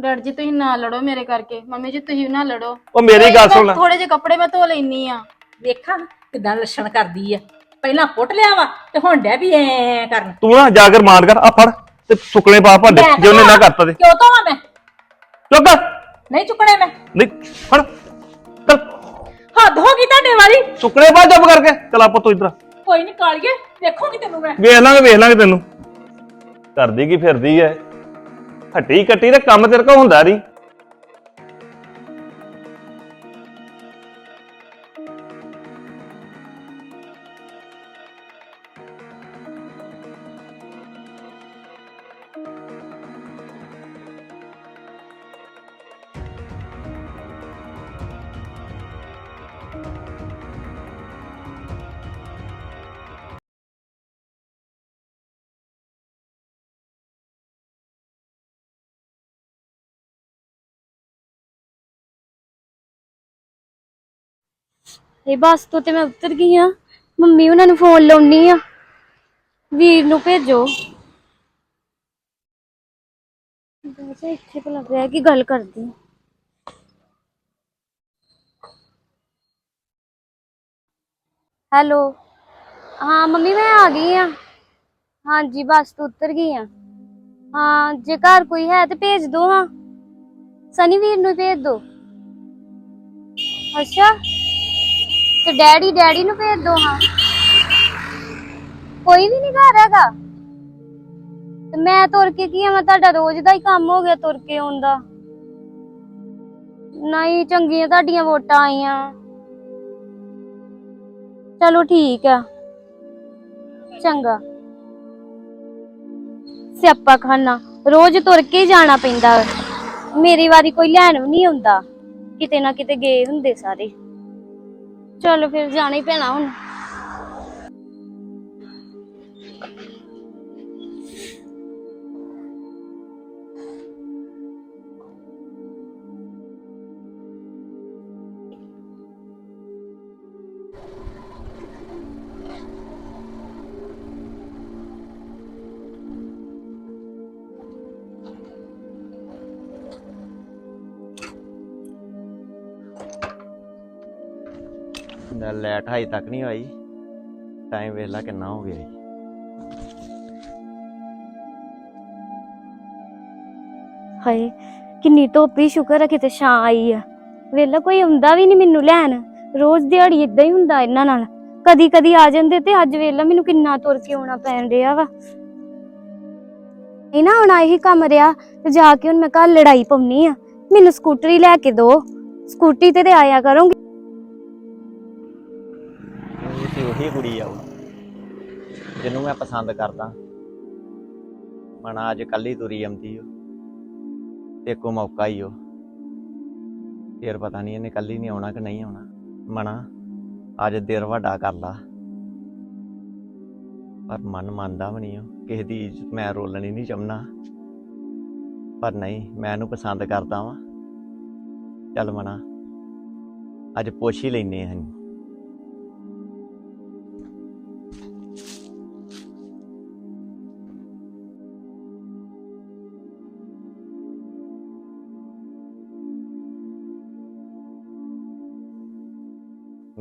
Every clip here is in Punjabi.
ਡੈਡ ਜੀ ਤੁਸੀਂ ਨਾ ਲੜੋ ਮੇਰੇ ਕਰਕੇ। ਮੰਮੀ ਜੀ ਤੁਸੀਂ ਨਾ ਲੜੋ। ਉਹ ਮੇਰੀ ਗੱਲ ਸੁਣ ਥੋੜੇ ਜਿਹੇ ਕੱਪੜੇ ਮੈਂ ਧੋ ਲੈਣੀ ਆ। ਵੇਖਾਂ ਕਿਦਾਂ ਲੱਛਣ ਕਰਦੀ ਆ। ਪਹਿਲਾਂ ਪੁੱਟ ਲਿਆ ਵਾ ਤੇ ਹੁਣ ਡੈ ਵੀ ਐ ਕਰਨ। ਤੂੰ ਨਾ ਜਾ ਕੇ ਮਾਰ ਕਰ ਆ ਫੜ ਤੇ ਸੁੱਕਣੇ ਪਾ ਭਾਂਡੇ ਮੈਂ ਜੇ ਉਹਨੇ ਨਾ? ਕਰਤਾ ਤੇ। ਕਿਉਂ ਧੋਵਾਂ ਮੈਂ? ਚੁੱਕ ਨਹੀਂ ਚੁੱਕਣੇ ਮੈਂ। ਨਹੀਂ ਫੜ। ਚੱਲ। ਹੱਦ ਹੋ ਗਈ ਤੁਹਾਡੇ ਵਾਲੀ। ਸੁੱਕਣੇ ਪਾ ਜੱਬ ਕਰਕੇ। ਚਲ ਆਪਾਂ ਤੂੰ ਇਧਰ ਕੋਈ ਨਹੀਂ ਕਾਲੀਏ ਵੇਖੂਗੀ ਤੈਨੂੰ ਮੈਂ। ਵੇਖ ਲਾਂਗੇ ਵੇਖ ਲਾਂਗੇ ਤੈਨੂੰ। ਕਰਦੀ ਕੀ ਫਿਰਦੀ ਐ? ਹੱਟੀ ਕੱਟੀ ਤੇ ਕੰਮ ਤੇਰੇ ਕੋ ਹੁੰਦਾ ਨਹੀਂ ਇਹ ਬੱਸ ਤੋਂ ਤੇ ਮੈਂ ਉਤਰ ਗਈ ਆ ਮੰਮੀ ਉਹਨਾਂ ਨੂੰ ਫੋਨ ਲਾਉਣੀ ਆ। ਵੀਰ ਨੂੰ ਭੇਜੋ। ਵੈਸੇ ਇੱਥੇ ਭਲਾ ਬਹਿ ਕੇ ਗੱਲ ਕਰਦੀ ਆ ਹੈਲੋ। ਹਾਂ, ਮੰਮੀ ਮੈਂ ਆ ਗਈ ਆ ਹਾਂਜੀ, ਬੱਸ ਤੋਂ ਉਤਰ ਗਈ ਆ ਹਾਂ, ਜੇ ਘਰ ਕੋਈ ਹੈ ਤੇ ਭੇਜ ਦੋ ਹਾਂ। ਸਨੀ ਵੀਰ ਨੂੰ ਭੇਜ ਦੋ। ਅੱਛਾ। ਤੇ ਡੈਡੀ ਡੈਡੀ ਨੂੰ ਭੇਜ ਦੋ, ਹਾਂ। ਕੋਈ ਵੀ ਨਹੀਂ ਘਰ ਹੈਗਾ। ਤੇ ਮੈਂ ਤੁਰ ਕੇ ਕੀ ਆਵਾਂ ਤੁਹਾਡਾ ਰੋਜ਼ ਦਾ ਹੀ ਕੰਮ ਹੋ ਗਿਆ ਤੁਰ ਕੇ ਆਉਂਦਾ ਨਹੀਂ ਚੰਗੀਆਂ ਤੁਹਾਡੀਆਂ ਵੋਟਾਂ ਆਈਆਂ। ਚਲੋ ਠੀਕ ਆ। ਚੰਗਾ। ਸਿਆਪਾ ਖਾਨਾ। ਰੋਜ਼ ਤੁਰ ਕੇ ਜਾਣਾ ਪੈਂਦਾ। ਮੇਰੀ ਵਾਰੀ ਕੋਈ ਲੈਣ ਵੀ ਨਹੀਂ ਆਉਂਦਾ। ਕਿਤੇ ਨਾ ਕਿਤੇ ਗਏ ਹੁੰਦੇ ਸਾਰੇ। ਚਲੋ ਫਿਰ ਜਾਣਾ ਹੀ ਪੈਣਾ ਹੁਣ। ਨਾ ਲੈਟ ਤੱਕ ਨਹੀਂ ਹੋਈ ਟਾਈਮ ਵੇਖ ਲਾ ਕਿੰਨਾ ਹੋ ਗਿਆ ਜੀ। ਹਾਏ, ਕਿੰਨੀ ਧੋਪੀ ਸ਼ੁਕਰ ਆ ਕਿਤੇ ਛਾਂ ਆਈ ਆ। ਵੇਲਾ ਕੋਈ ਆਉਂਦਾ ਵੀ ਨਹੀਂ ਮੈਨੂੰ ਲੈਣ। ਰੋਜ਼ ਦਿਹਾੜੀ ਇਦਾਂ ਹੀ ਹੁੰਦਾ ਇਹਨਾਂ ਨਾਲ। ਕਦੀ ਕਦੀ ਆ ਜਾਂਦੇ ਤੇ ਅੱਜ ਵੇਲਾ ਮੈਨੂੰ ਕਿੰਨਾ ਤੁਰ ਕੇ ਆਉਣਾ ਪੈਣ ਰਿਹਾ ਵਾ। ਇਹ ਨਾ ਹੁਣ ਇਹੀ ਕੰਮ ਰਿਹਾ, ਤੇ ਜਾ ਕੇ ਹੁਣ ਮੈਂ ਘਰ ਲੜਾਈ ਪਾਉਣੀ ਆ। ਮੈਨੂੰ ਸਕੂਟਰੀ ਲੈ ਕੇ ਦੋ। ਸਕੂਟੀ ਤੇ ਤੇ ਆਇਆ ਕਰੂੰਗੀ। ਇਹ ਕੁੜੀ ਆ ਉਹ ਜਿਹਨੂੰ ਮੈਂ ਪਸੰਦ ਕਰਦਾ। ਮਨਾ ਅੱਜ ਕੱਲੀ ਤੁਰੀ ਆਉਂਦੀ ਓ ਤੇ ਕੋ ਮੌਕਾ ਹੀ ਉਹ। ਫੇਰ ਪਤਾ ਨਹੀਂ ਇਹਨੇ ਕੱਲੀ ਨਹੀਂ ਆਉਣਾ ਕਿ ਨਹੀਂ ਆਉਣਾ। ਮਨਾ ਅੱਜ ਦੇਰ ਵੱਡਾ ਕਰ ਲਾ। ਪਰ ਮਨ ਮੰਨਦਾ ਵੀ ਨਹੀਂ ਉਹ ਕਿਸੇ ਦੀ ਇੱਜ਼ਤ ਮੈਂ ਰੋਲਣੀ ਨਹੀਂ ਚਾਹੁੰਦਾ। ਪਰ ਨਹੀਂ, ਮੈਂ ਇਹਨੂੰ ਪਸੰਦ ਕਰਦਾ ਵਾਂ। ਚੱਲ ਮਨਾ ਅੱਜ ਪੁੱਛ ਹੀ ਲੈਨੇ ਹਾਂ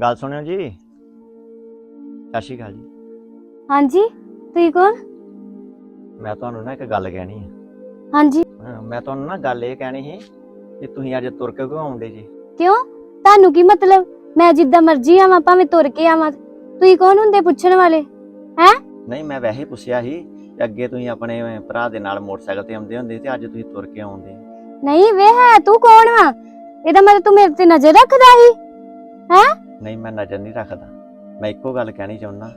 ਗੱਲ ਸੁਣਿਓ ਜੀ। ਸਤਿ ਸ਼੍ਰੀ ਅਕਾਲ ਜੀ। ਹਾਂਜੀ ਤੁਸੀਂ ਕੌਣ? ਮੈਂ ਤੁਹਾਨੂੰ ਨਾ ਇੱਕ ਗੱਲ ਕਹਿਣੀ ਹੈ ਹਾਂਜੀ। ਹਾਂ, ਮੈਂ ਤੁਹਾਨੂੰ ਨਾ ਗੱਲ ਇਹ ਕਹਿਣੀ ਸੀ ਕਿ ਤੁਸੀਂ ਅੱਜ ਤੁਰ ਕੇ ਕਿਉਂ ਆਉਂਦੇ ਜੀ? ਕਿਉਂ? ਤੁਹਾਨੂੰ ਕੀ ਮਤਲਬ? ਮੈਂ ਜਿੱਦਾਂ ਮਰਜ਼ੀ ਆਵਾਂ ਭਾਵੇਂ ਤੁਰ ਕੇ ਆਵਾਂ। ਤੁਸੀਂ ਕੌਣ ਹੁੰਦੇ ਪੁੱਛਣ ਵਾਲੇ? ਹੈ? ਨਹੀਂ ਮੈਂ ਵੈਸੇ ਹੀ ਪੁੱਛਿਆ ਸੀ ਕਿ ਅੱਗੇ ਤੁਸੀਂ ਆਪਣੇ ਭਰਾ ਦੇ ਨਾਲ ਮੋਟਰਸਾਈਕਲ ਤੇ ਆਉਂਦੇ ਹੁੰਦੇ ਤੇ ਅੱਜ ਤੁਸੀਂ ਤੁਰ ਕੇ ਆਉਂਦੇ। ਨਹੀਂ ਵੇ ਹੈ ਤੂੰ ਕੌਣ ਵਾ? ਇਹਦਾ ਮਤਲਬ ਤੂੰ ਮੇਰੇ ਤੇ ਨਜ਼ਰ ਰੱਖਦਾ ਸੀ। ਨਹੀਂ ਮੈਂ ਨਜ਼ਰ ਨਹੀਂ ਰੱਖਦਾ। ਮੈਂ ਇੱਕੋ ਗੱਲ ਕਹਿਣੀ ਚਾਹੁੰਦਾ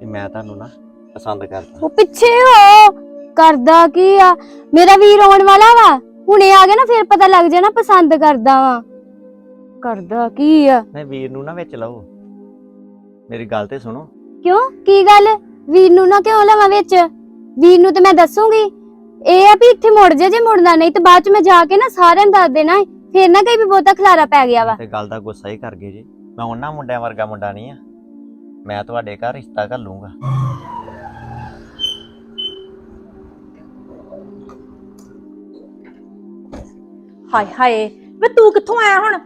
ਕਿ ਮੈਂ ਤੁਹਾਨੂੰ ਨਾ ਪਸੰਦ ਕਰਦਾ। ਉਹ ਪਿੱਛੇ ਹੋ। ਕਰਦਾ ਕੀ ਆ? ਮੇਰਾ ਵੀਰ ਆਉਣ ਵਾਲਾ ਵਾ। ਹੁਣੇ ਆ ਗਿਆ ਨਾ ਫਿਰ ਪਤਾ ਲੱਗ ਜਾਣਾ ਪਸੰਦ ਕਰਦਾ ਵਾ। ਕਰਦਾ ਕੀ ਆ? ਨਹੀਂ ਵੀਰ ਨੂੰ ਨਾ ਵਿੱਚ ਲਓ। ਮੇਰੀ ਗੱਲ ਤੇ ਸੁਣੋ। ਕਿਉਂ? ਕੀ ਗੱਲ? ਵੀਰ ਨੂੰ ਨਾ ਕਿਉਂ ਲਵਾਂ ਵਿੱਚ? ਵੀਰ ਨੂੰ ਤੇ ਮੈਂ ਦੱਸੂਗੀ। ਇਹ ਆ ਵੀ ਇੱਥੇ ਮੁੜ ਜਾ ਜੇ ਮੁੜਨਾ ਨਹੀਂ ਤੇ ਬਾਅਦ ਚ ਮੈਂ ਜਾ ਕੇ ਨਾ ਸਾਰਿਆਂ ਨੂੰ ਦੱਸ ਦੇਣਾ। ਏ। ਫਿਰ ਨਾ ਕਹੀ ਵੀ ਬਹੁਤਾ ਖਲਾਰਾ ਪੈ ਗਿਆ ਵਾ। ਤੇ ਗੱਲ ਦਾ ਗੁੱਸਾ ਹੀ ਕਰ ਗਏ ਜੀ। ਮੈਂ ਉਹਨਾਂ ਮੁੰਡਿਆਂ ਵਰਗਾ ਮੁੰਡਾ ਨਹੀਂ ਆ। ਮੈਂ ਤੁਹਾਡੇ ਘਰ ਰਿਸ਼ਤਾ ਘੱਲੂੰਗਾ ਹਾਏ ਹਾਏ ਵੇ ਤੂੰ ਕਿੱਥੋਂ ਆਇਆ ਹੁਣ?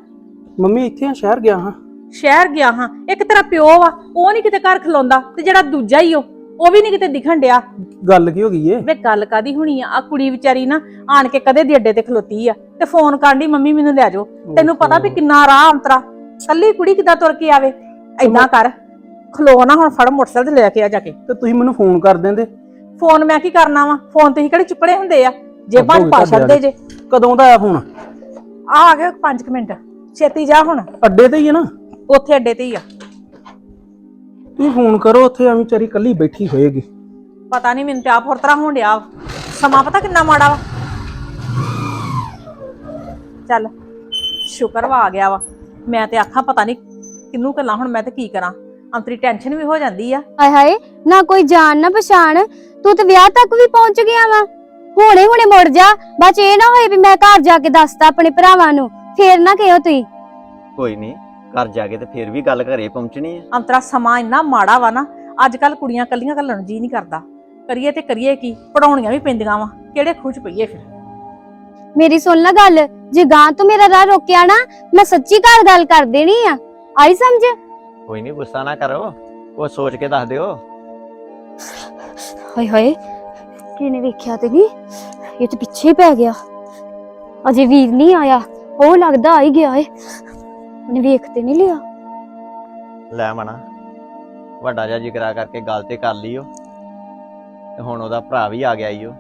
ਮੰਮੀ ਇੱਥੇ ਆ ਸ਼ਹਿਰ ਗਿਆ ਹਾਂ। ਸ਼ਹਿਰ ਗਿਆ ਹਾਂ। ਇੱਕ ਤੇਰਾ ਪਿਓ ਵਾ ਉਹ ਨਹੀਂ ਕਿਤੇ ਘਰ ਖਲੋਂਦਾ ਤੇ ਜਿਹੜਾ ਦੂਜਾ ਹੀ ਉਹ ਉਹ ਵੀ ਨਹੀਂ ਕਿਤੇ ਦਿਖਣ ਡਿਆ। ਗੱਲ ਕੀ ਹੋ ਗਈ ਏ? ਵੇ ਗੱਲ ਕਾਦੀ ਹੋਣੀ ਆ? ਆ ਕੁੜੀ ਵਿਚਾਰੀ ਨਾ ਆਣ ਕੇ ਕਦੇ ਦੀ ਅੱਡੇ ਤੇ ਖਲੋਤੀ ਆ। ਤੇ ਫੋਨ ਕਰਨ ਦੀ ਮੰਮੀ ਮੈਨੂੰ ਲੈ ਜਾਓ। ਤੈਨੂੰ ਪਤਾ ਵੀ ਕਿੰਨਾ ਰਾਹ ਅੰਤਰਾ ਕੱਲੀ ਕੁੜੀ ਕਿੱਦਾਂ ਤੁਰ ਕੇ ਆਵੇ? ਏਦਾਂ ਕਰ। ਖਲੋ ਨਾ ਹੁਣ ਫੜ ਮੋਟਰਸਾਈਕਲ ਤੇ ਲੈ ਕੇ ਆ ਜਾ ਕੇ। ਤੇ ਤੁਸੀਂ ਮੈਨੂੰ ਫੋਨ ਕਰ ਦਿੰਦੇ। ਫੋਨ ਮੈਂ ਕੀ ਕਰਨਾ ਵਾ? ਫੋਨ ਤੇ ਹੀ ਕਿਹੜੇ ਚੁੱਕੜੇ ਹੁੰਦੇ ਆ? ਜੇਬਾਂ 'ਚ ਪਾ ਛੱਡਦੇ ਜੇ। ਕਦੋਂ ਦਾ ਆਇਆ ਫੋਨ? ਆ ਆ ਗਿਆ 5 ਮਿੰਟ। ਛੇਤੀ ਜਾ ਹੁਣ। ਅੱਡੇ ਤੇ ਹੀ ਹੈ ਨਾ? ਉੱਥੇ ਅੱਡੇ ਤੇ ਹੀ ਆ। ਤੁਸੀਂ ਫੋਨ ਕਰੋ ਉੱਥੇ ਐਵੇਂ ਵਿਚਾਰੀ ਕੱਲੀ ਬੈਠੀ ਹੋਏਗੀ। ਪਤਾ ਨਹੀਂ ਮੈਨੂੰ ਤੇ ਆਪ ਹੋਰ ਤਰ੍ਹਾਂ ਹੋਣ ਡਿਆ। ਸਮਾਂ ਪਤਾ ਕਿੰਨਾ ਮਾੜਾ ਵਾ। ਚੱਲ ਸ਼ੁਕਰ ਵਾ ਆ ਗਿਆ ਵਾ। ਮੈਂ ਤੇ ਆਖਾਂ ਪਤਾ ਨਹੀਂ ਕਿੰਨੂੰ ਕੱਲਾ ਹੁਣ ਮੈਂ ਤੇ ਕੀ ਕਰਾਂ? ਅੰਤਰੀ ਟੈਨਸ਼ਨ ਵੀ ਹੋ ਜਾਂਦੀ ਆ। ਹਾਏ ਹਾਏ ਨਾ ਕੋਈ ਜਾਣ ਨਾ ਪਛਾਣ। ਤੂੰ ਤੇ ਵਿਆਹ ਤੱਕ ਵੀ ਪਹੁੰਚ ਗਿਆ ਵਾ। ਹੁਣੇ ਹੁਣੇ ਮੁੜ ਜਾ। ਬਸ ਇਹ ਨਾ ਹੋਏ ਵੀ ਮੈਂ ਘਰ ਜਾ ਕੇ ਦੱਸਤਾ ਆਪਣੇ ਭਰਾਵਾਂ ਨੂੰ। ਫੇਰ ਨਾ ਕਹਿਓ ਤੁਸੀਂ। ਕੋਈ ਨਹੀਂ ਘਰ ਜਾ ਕੇ ਤੇ ਫਿਰ ਵੀ ਗੱਲ ਘਰੇ ਪਹੁੰਚਣੀ ਹੈ ਅੰਤਰਾ ਸਮਾਂ ਇੰਨਾ ਮਾੜਾ ਵਾ ਨਾ ਅੱਜ ਕੱਲ ਕੁੜੀਆਂ ਕੱਲੀਆਂ ਕੱਲਣ ਨੂੰ ਜੀ ਨਹੀਂ ਕਰਦਾ। ਕਰੀਏ ਤੇ ਕਰੀਏ ਕੀ ਪੜਾਉਣੀਆਂ ਵੀ ਪੈਂਦੀਆਂ ਵਾ। ਕਿਹੜੇ ਖੁਸ਼ ਪਈਏ ਫਿਰ? ਮੇਰੀ ਸੁਣ ਲੈ ਗੱਲ ਜੇ ਗਾਂ ਤੋਂ ਮੇਰਾ ਰਾਹ ਰੋਕਿਆ ਨਾ ਮੈਂ ਸੱਚੀ ਘਰ ਗੱਲ ਕਰ ਦੇਣੀ ਆ। ਆਈ ਸਮਝ? ਕੋਈ ਨਹੀਂ ਗੁੱਸਾ ਨਾ ਕਰੋ। ਉਹ ਸੋਚ ਕੇ ਦੱਸ ਦਿਓ। ਹਾਏ ਹਾਏ ਕਿਨੇ ਵੇਖਿਆ ਤੇ ਨਹੀਂ ਇਹ ਤੇ ਪਿੱਛੇ ਹੀ ਪੈ ਗਿਆ। ਅਜੇ ਵੀਰ ਨਹੀਂ ਆਇਆ ਉਹ ਲੱਗਦਾ ਆ ਹੀ ਗਿਆ ਏ। ਉਹਨੇ ਵੇਖ ਤੇ ਨਹੀਂ ਲਿਆ। ਲੈ ਮਣਾ ਵੱਡਾ ਜਿਹਾ ਜਿਗਰਾ ਕਰਕੇ ਗੱਲ ਤੇ ਕਰ ਲਈਓ। ਤੇ ਹੁਣ ਉਹਦਾ ਭਰਾ ਵੀ ਆ ਗਿਆ ਈਓ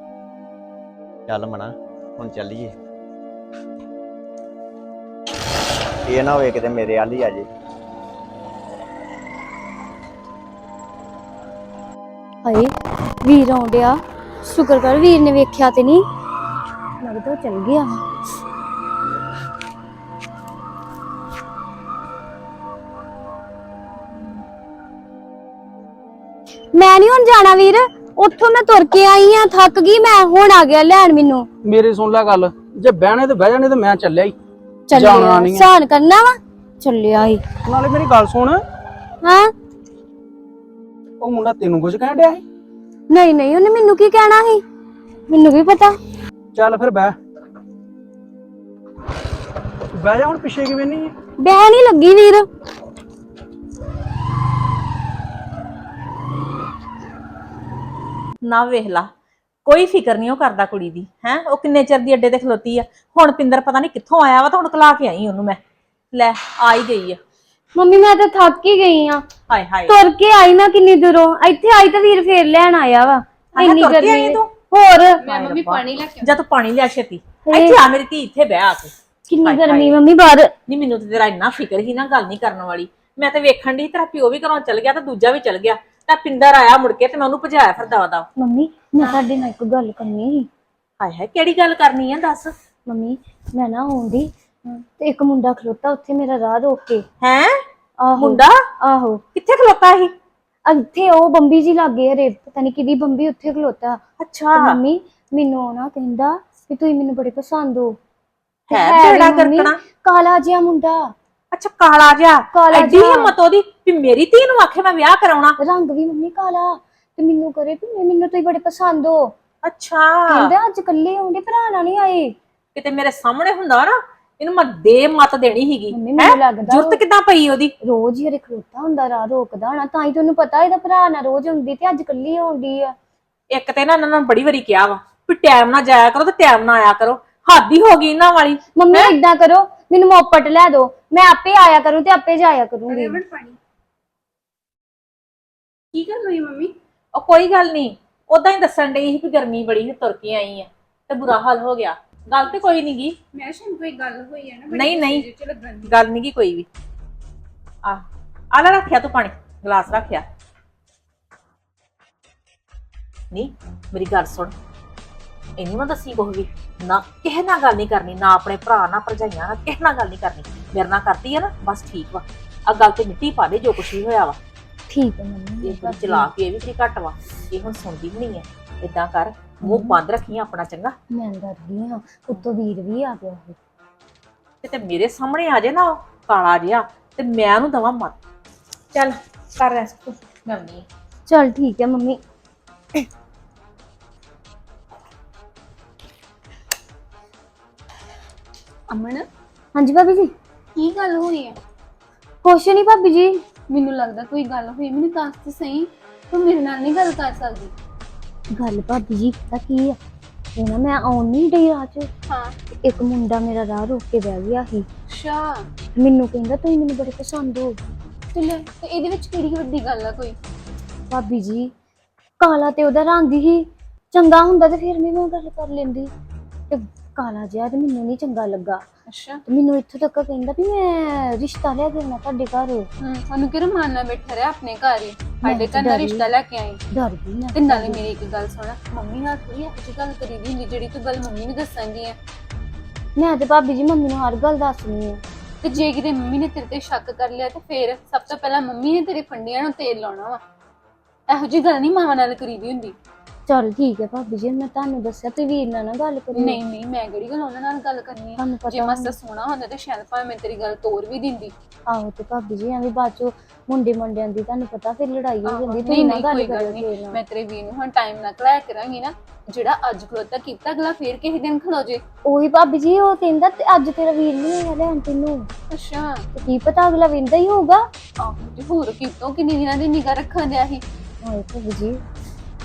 ਚੱਲ ਮਣਾ ਹੁਣ ਚੱਲੀਏ। ਇਹ ਨਾ ਹੋਏ ਕਿਤੇ ਮੇਰੇ ਵੱਲ ਹੀ ਆ ਜੇ। ਹਾਏ, ਵੀਰ ਆਉਂਦਿਆ ਸ਼ੁਕਰ ਕਰ, ਵੀਰ ਨੇ ਵੇਖਿਆ ਤੇ ਨਹੀਂ। ਲੱਗਦਾ ਉਹ ਚਲ ਗਿਆ। ਮੈਂ ਨਹੀਂ ਹੁਣ ਜਾਣਾ, ਵੀਰ। ਉੱਥੋਂ ਮੈਂ ਤੁਰ ਕੇ ਆਈ ਆ ਥੱਕ ਗਈ ਮੈਂ ਹੁਣ ਆ ਗਿਆ ਲੈਣ ਮੈਨੂੰ। ਮੇਰੀ ਸੁਣ ਲੈ ਗੱਲ ਜੇ ਬਹਿਣੇ ਤੇ ਬਹਿ ਜਾਣੇ ਤੇ ਮੈਂ ਚੱਲਿਆ ਹੀ ਜਾਣਾ ਚੱਲਿਆ ਨਹੀਂ ਆ। ਕਰਨਾ ਵਾ ਚੱਲਿਆ ਹੀ ਨਾਲੇ ਮੇਰੀ ਗੱਲ ਸੁਣ। ਹਾਂ? ਉਹ ਮੁੰਡਾ ਤੈਨੂੰ ਕੁਝ ਕਹਿਣ ਡਿਆ ਸੀ? ਨਹੀਂ ਨਹੀਂ ਉਹਨੇ ਮੈਨੂੰ ਕੀ ਕਹਿਣਾ ਸੀ? ਮੈਨੂੰ ਵੀ ਪਤਾ? ਚੱਲ ਫਿਰ ਬਹਿ। ਬਹਿ ਜਾ ਹੁਣ ਪਿੱਛੇ ਕਿਵੇਂ ਨਹੀਂ ਬਹਿ ਨਹੀਂ ਲੱਗੀ ਵੀਰ। ਨਾ ਵੇਖ ਲਾ। ਕੋਈ ਫਿਕਰ ਨਹੀਂ ਉਹ ਕਰਦਾ ਕੁੜੀ ਦੀ ਹੈ? ਉਹ ਕਿੰਨੇ ਚਿਰ ਦੀ ਅੱਡੇ ਤੇ ਖਲੋਤੀ ਆ। ਹੁਣ ਪਿੰਦਰ ਪਤਾ ਨਹੀਂ ਕਿੱਥੋਂ ਆਇਆ ਵਾ ਤਾਂ ਹੁਣ ਕਲਾ ਕੇ ਆਈ ਉਹਨੂੰ ਮੈਂ। ਲੈ ਆ ਹੀ ਗਈ ਆ। ਮੰਮੀ ਮੈਂ ਤਾਂ ਥੱਕ ਹੀ ਗਈ ਆ। ਹਾਏ ਹਾਏ। ਤੁਰ ਕੇ ਆਈ ਨਾ ਕਿੰਨੀ ਦੂਰੋਂ। ਇੱਥੇ ਆਈ ਤਾਂ ਵੀਰ ਫੇਰ ਲੈਣ ਆਇਆ ਵਾ। ਅੱਛਾ, ਇੰਨੀ ਤੁਰ ਕੇ ਗਰਮੀ ਆਈ ਹੈ। ਤੂੰ? ਹੋਰ? ਮੈਂ ਮੰਮੀ ਪਾਣੀ ਲੈ ਕੇ ਜਾ ਤੂੰ ਪਾਣੀ ਲਿਆ ਛੇਤੀ। ਇੱਥੇ ਆ ਮੇਰੀ ਧੀ ਇੱਥੇ ਬਹਿ ਆ ਕੇ ਕਿੰਨੀ ਗਰਮੀ। ਮੰਮੀ ਬਾਹਰ। ਨਹੀਂ ਮੈਨੂੰ ਤੇ ਤੇਰਾ ਇੰਨਾ ਫਿਕਰ ਹੀ ਨਾ ਗੱਲ ਨਹੀਂ ਕਰਨ ਵਾਲੀ। ਮੈਂ ਤੇ ਵੇਖਣ ਦੀ ਤੇਰਾ ਪਿਓ ਵੀ ਘਰੋਂ ਚਲ ਗਿਆ ਤੇ ਦੂਜਾ ਵੀ ਚਲ ਗਿਆ। ਤਾਂ ਪਿੰਦਰ ਆਇਆ ਮੁੜ ਕੇ ਤੇ ਮੈਂ ਉਹਨੂੰ ਭਜਾਇਆ ਫਿਰ ਦਵਾ ਦਵਾ। ਮੰਮੀ ਮੈਂ ਤੁਹਾਡੇ ਨਾਲ ਇੱਕ ਗੱਲ ਕਰਨੀ ਸੀ। ਹਾਏ ਹਾਏ ਕਿਹੜੀ ਗੱਲ ਕਰਨੀ ਆ ਦੱਸ। ਮੰਮੀ ਮੈਂ ਨਾ ਆਉਂਦੀ ਤੇ ਇੱਕ ਮੁੰਡਾ ਖਲੋਤਾ ਉੱਥੇ ਮੇਰਾ ਰਾਹ ਰੋਕ ਕੇ। ਹੈ? ਆਹੋ। ਮੁੰਡਾ? ਆਹੋ। ਕਿੱਥੇ ਖਲੋਤਾ ਸੀ? ਇੱਥੇ ਉਹ ਬੰਬੀ ਜੀ ਲੱਗੇ ਹਰੇ ਪਤਾ ਨਹੀਂ ਕਿਹਦੀ ਬੰਬੀ ਉੱਥੇ ਖਲੋਤਾ। ਤੇ ਅੱਛਾ ਮੰਮੀ ਮੈਨੂੰ ਉਹ ਨਾ ਕਹਿੰਦਾ ਕਿ ਤੁਸੀਂ ਮੈਨੂੰ ਬੜੇ ਪਸੰਦ ਹੋ। ਤੇ ਹੈ ਬੇੜਾ ਮੰਮੀ ਗਰਕਣਾ ਕਾਲਾ ਜਿਹਾ ਮੁੰਡਾ। ਅੱਛਾ ਕਾਲਾ ਜਿਹਾ। ਕਾਲਾ ਐਡੀ ਜਿਹਾ। ਹਿੰਮਤ ਉਹਦੀ ਵੀ ਮੇਰੀ ਧੀ ਨੂੰ ਆਖੇ ਮੈਂ ਵਿਆਹ ਕਰਾਉਣਾ। ਰੰਗ ਵੀ ਮੰਮੀ ਕਾਲਾ ਤੇ ਮੈਨੂੰ ਕਰੇ ਵੀ ਮੈਂ- ਮੈਨੂੰ ਤੁਸੀਂ ਬੜੇ ਪਸੰਦ ਹੋ। ਅੱਛਾ। ਕਹਿੰਦਾ ਅੱਜ ਕੱਲੇ ਆਉਂਦੇ ਭਰਾ ਨਾਲ ਨਹੀਂ ਆਏ। ਕਿਤੇ ਮੇਰੇ ਸਾਹਮਣੇ ਹੁੰਦਾ ਨਾ ਇਹਨੂੰ ਮੈਂ ਦੇ ਮਤ ਦੇਣੀ ਮੰਮੀ ਮੈਨੂੰ ਲੱਗਦਾ ਜੁਰਤ ਕਿੱਦਾਂ ਪਈ ਉਹਦੀ? ਰੋਜ਼ ਹੀ ਹਰੇ ਖਲੋਤਾ ਹੁੰਦਾ ਰਾਹ ਰੋਕਦਾ ਹੋਣਾ। ਤਾਂ ਹੀ ਤੁਹਾਨੂੰ ਪਤਾ ਇਹਦਾ ਭਰਾ ਨਾਲ ਰੋਜ਼ ਆਉਂਦੀ ਤੇ ਅੱਜ ਕੱਲੀ ਆਉਂਦੀ ਆ। ਇੱਕ ਤੇ ਨਾ ਇਹਨਾਂ ਨੇ ਬੜੀ ਵਾਰੀ ਕਿਹਾ ਵਾ ਵੀ ਟਾਈਮ ਨਾਲ ਜਾਇਆ ਕਰੋ ਤੇ ਟਾਈਮ ਨਾਲ ਆਇਆ ਕਰੋ। ਹੱਦ ਹੀ ਹੋ ਗਈ ਇਹਨਾਂ ਵਾਲੀ। ਮੰਮੀ ਏਦਾਂ ਕਰੋ ਮੈਨੂੰ ਮੋਪਟ ਲੈ ਦਿਓ ਮੈਂ ਆਪੇ ਆਇਆ ਕਰੂੰ ਤੇ ਆਪੇ ਜਾਇਆ ਕਰੂੰਗੀ। ਕੀ ਕਰ ਰਹੀ ਮੰਮੀ? ਉਹ ਕੋਈ ਗੱਲ ਨਹੀਂ। ਉਦਾਂ ਹੀ ਦੱਸਣ ਡਈ ਸੀ ਵੀ ਗਰਮੀ ਬੜੀ ਸੀ ਤੁਰ ਕੇ ਆਈ ਆ। ਤੇ ਬੁਰਾ ਹਾਲ ਹੋ ਗਿਆ। ਗੱਲ ਤੇ ਕੋਈ ਨੀ ਗੀ ਮੈਂ ਸ਼ਾਇਦ ਕੋਈ ਗੱਲ ਹੋਈ ਹੈ ਨਾ ਨਹੀਂ ਨਹੀਂ। ਚ ਲੱਗਣ ਦੀ ਗੱਲ ਨੀ ਗੀ ਕੋਈ ਵੀ। ਆ ਆ ਲੈ ਰੱਖਿਆ ਤੂੰ ਪਾਣੀ ਗਲਾਸ ਰੱਖਿਆ। ਨਹੀਂ ਮੇਰੀ ਗੱਲ ਸੁਣ। ਇਹਨੂੰ ਨਾ ਦੱਸੀ ਕੁਛ ਵੀ। ਨਾ ਕਿਸੇ ਨਾਲ ਗੱਲ ਨਹੀਂ ਕਰਨੀ ਨਾ ਆਪਣੇ ਭਰਾ ਨਾਲ ਭਰਜਾਈਆਂ ਨਾਲ ਕਿਸੇ ਨਾਲ ਗੱਲ ਨਹੀਂ ਕਰਨੀ। ਮੇਰੇ ਨਾਲ ਕਰਤੀ ਆ ਨਾ ਬਸ ਠੀਕ ਵਾ। ਆ ਗੱਲ ਤੇ ਮਿੱਟੀ ਪਾ ਦੇ ਜੋ ਕੁਛ ਵੀ ਹੋਇਆ ਵਾ। ਠੀਕ ਹੈ ਮੰਮੀ ਇਹ ਬੜੀ ਚਲਾ ਕੇ ਇਹ ਵੀ ਤੇਰੀ ਘੱਟ ਵਾ। ਇਹ ਹੁਣ ਸੁਣਦੀ ਵੀ ਨਹੀਂ ਐ ਇਦਾਂ ਕਰ ਮੂੰਹ ਬੰਦ ਰੱਖੀ ਆਪਣਾ ਚੰਗਾ। ਮੈਂ ਡਰਦੀ ਹਾਂ ਉੱਤੋਂ ਵੀਰ ਵੀ ਆ ਗਿਆ ਸੀ। ਕਿਤੇ ਮੇਰੇ ਸਾਹਮਣੇ ਆ ਜੇ ਨਾ ਉਹ ਕਾਲਾ ਜਿਹਾ ਤੇ ਮੈਂ ਉਹਨੂੰ ਦਵਾਂ ਮਤ। ਚੱਲ ਕਰ ਰੈਸਟ ਤੂੰ ਮੈਂ ਆਉਂਦੀ ਆਂ। ਚਲ ਠੀਕ ਹੈ ਮੰਮੀ। ਅਮਨ? ਹਾਂਜੀ ਭਾਬੀ ਜੀ। ਕੀ ਗੱਲ ਹੋਈ ਹੈ ਕੁਛ ਨਹੀਂ ਭਾਬੀ ਜੀ ਮੈਨੂੰ ਲੱਗਦਾ ਕੋਈ ਗੱਲ ਹੋਈ ਮੈਨੂੰ ਦੱਸ ਤੇ ਸਹੀ ਤੂੰ ਮੇਰੇ ਨਾਲ ਨਹੀਂ ਗੱਲ ਕਰ ਸਕਦੀ। ਗੱਲ ਭਾਬੀ ਜੀ ਪਤਾ ਕੀ ਆ? ਉਹ ਨਾ ਮੈਂ ਆਉਣ ਨਹੀਂ ਡਈ ਰਾਹ 'ਚ। ਹਾਂ। ਇੱਕ ਮੁੰਡਾ ਮੇਰਾ ਰਾਹ ਰੋਕ ਕੇ ਬਹਿ ਗਿਆ ਸੀ। ਅੱਛਾ। ਮੈਨੂੰ ਕਹਿੰਦਾ ਤੁਸੀਂ ਮੈਨੂੰ ਬੜੇ ਪਸੰਦ ਹੋ ਤੇ ਲੈ ਤੇ ਇਹਦੇ ਵਿੱਚ ਕਿਹੜੀ ਵੱਡੀ ਗੱਲ ਆ ਕੋਈ? ਭਾਬੀ ਜੀ ਕਾਲਾ ਤੇ ਉਹਦਾ ਰੰਗ ਹੀ ਚੰਗਾ ਹੁੰਦਾ ਤੇ ਫਿਰ ਮੈਂ ਗੱਲ ਕਰ ਲੈਂਦੀ। ਤੇ ਕਾਲਾ ਜਿਹਾ ਤੇ ਮੈਨੂੰ ਨਹੀਂ ਚੰਗਾ ਲੱਗਾ। ਅੱਛਾ। ਤੇ ਮੈਨੂੰ ਇੱਥੋਂ ਤੱਕ ਕਹਿੰਦਾ ਵੀ ਮੈਂ ਰਿਸ਼ਤਾ ਲੈ ਕੇ ਆਉਣਾ ਤੁਹਾਡੇ ਘਰ। ਹੂੰ ਉਹਨੂੰ ਕਿਹੜਾ ਮਾਨਣਾ ਬੈਠਾ ਰਿਹਾ ਆਪਣੇ ਘਰ ਹੀ? ਸਾਡੇ ਤਾਂ ਘਰ ਦਾ ਡਰੀ। ਰਿਸ਼ਤਾ ਲੈ ਕੇ ਆਈ। ਡਰ ਗਈ ਮੈਂ ਤੇ ਨਾਲੇ ਮੇਰੀ ਇੱਕ ਗੱਲ ਸੁਣ ਮੰਮੀ ਨਾਲ ਥੋੜੀ ਇਹੋ ਜਿਹੀ ਗੱਲ ਕਰੀ ਦੀ ਹੁੰਦੀ ਜਿਹੜੀ ਤੂੰ ਗੱਲ ਮੰਮੀ ਨੂੰ ਦੱਸਾਂਗੀ ਆ। ਮੈਂ ਤੇ ਭਾਬੀ ਜੀ ਮੰਮੀ ਨੂੰ ਹਰ ਗੱਲ ਦੱਸਣੀ ਆ। ਤੇ ਜੇ ਕਿਤੇ ਮੰਮੀ ਨੇ ਤੇਰੇ ਤੇ ਸ਼ੱਕ ਕਰ ਲਿਆ ਤੇ ਫੇਰ ਸਭ ਤੋਂ ਪਹਿਲਾਂ ਮੰਮੀ ਨੇ ਤੇਰੇ ਫੰਡੀਆਂ ਨੂੰ ਤੇਲ ਲਾਉਣਾ ਵਾ। ਇਹੋ ਜਿਹੀ ਗੱਲ ਨਹੀਂ ਮਾਵਾਂ ਨਾਲ ਕਰੀਦੀ ਹੁੰਦੀ। ਚਲ ਠੀਕ ਹੈ ਭਾਬੀ ਜੀ ਮੈਂ ਤੁਹਾਨੂੰ ਦੱਸਿਆ ਤੇ ਵੀਰ ਨਾਲ ਨਾ ਗੱਲ ਕਰੀ ਨਹੀਂ ਨਹੀਂ ਮੈਂ ਕਿਹੜੀ ਗੱਲ ਉਹਨਾਂ ਨਾਲ ਗੱਲ ਕਰਨੀ ਆ ਤੁਹਾਨੂੰ ਜੇ ਪਤਾ ਮਸਾ ਸੋਹਣਾ ਹੁੰਦਾ ਤੇ ਸ਼ਾਇਦ ਭਾਵੇਂ ਮੈਂ ਤੇਰੀ ਗੱਲ ਤੋਰ ਵੀ ਦਿੰਦੀ। ਆਹੋ ਤੇ ਭਾਬੀ ਜੀ ਐਵੇਂ ਬਾਅਦ ਚੋਂ ਮੁੰਡੇ ਮੰਡਿਆਂ ਦੀ ਤੁਹਾਨੂੰ ਪਤਾ ਫਿਰ ਲੜਾਈ ਹੋ ਆਹੋ, ਜਾਂਦੀ ਨਹੀਂ ਤੁਸੀਂ ਨਾ ਨਹੀਂ ਗੱਲ ਕੋਈ ਗੱਲ ਕਰਿਓ ਨਹੀਂ। ਮੈਂ ਤੇਰੇ ਵੀਰ ਨੂੰ ਹੁਣ ਟਾਈਮ ਨਾਲ ਕਲਾਇਆ ਕਰਾਂਗੀ ਨਾ ਜਿਹੜਾ ਅੱਜ ਖਲੋਤਾ ਕੀਤਾ ਅਗਲਾ ਫੇਰ ਕਿਸੇ ਦਿਨ ਖਲੋ ਜੇ। ਉਹੀ ਭਾਬੀ ਜੀ ਉਹ ਕਹਿੰਦਾ ਤੇ ਅੱਜ ਤੇਰਾ ਵੀਰ ਨਹੀਂ ਹੈਗਾ ਲੈਣ ਤੈਨੂੰ ਅੱਛਾ। ਤੇ ਕੀ ਪਤਾ ਅਗਲਾ ਵਿੰਦਾ ਹੀ ਹੋਊਗਾ। ਆਹੋ ਤੇ ਹੋਰ ਕਿਤੋਂ ਕਿੰਨੀ ਦਿਨਾਂ ਦੀ ਨਿਗਾ ਰੱਖਣ ਦਿਆ ਸੀ। ਹਾਏ ਭਾਬੀ ਜੀ।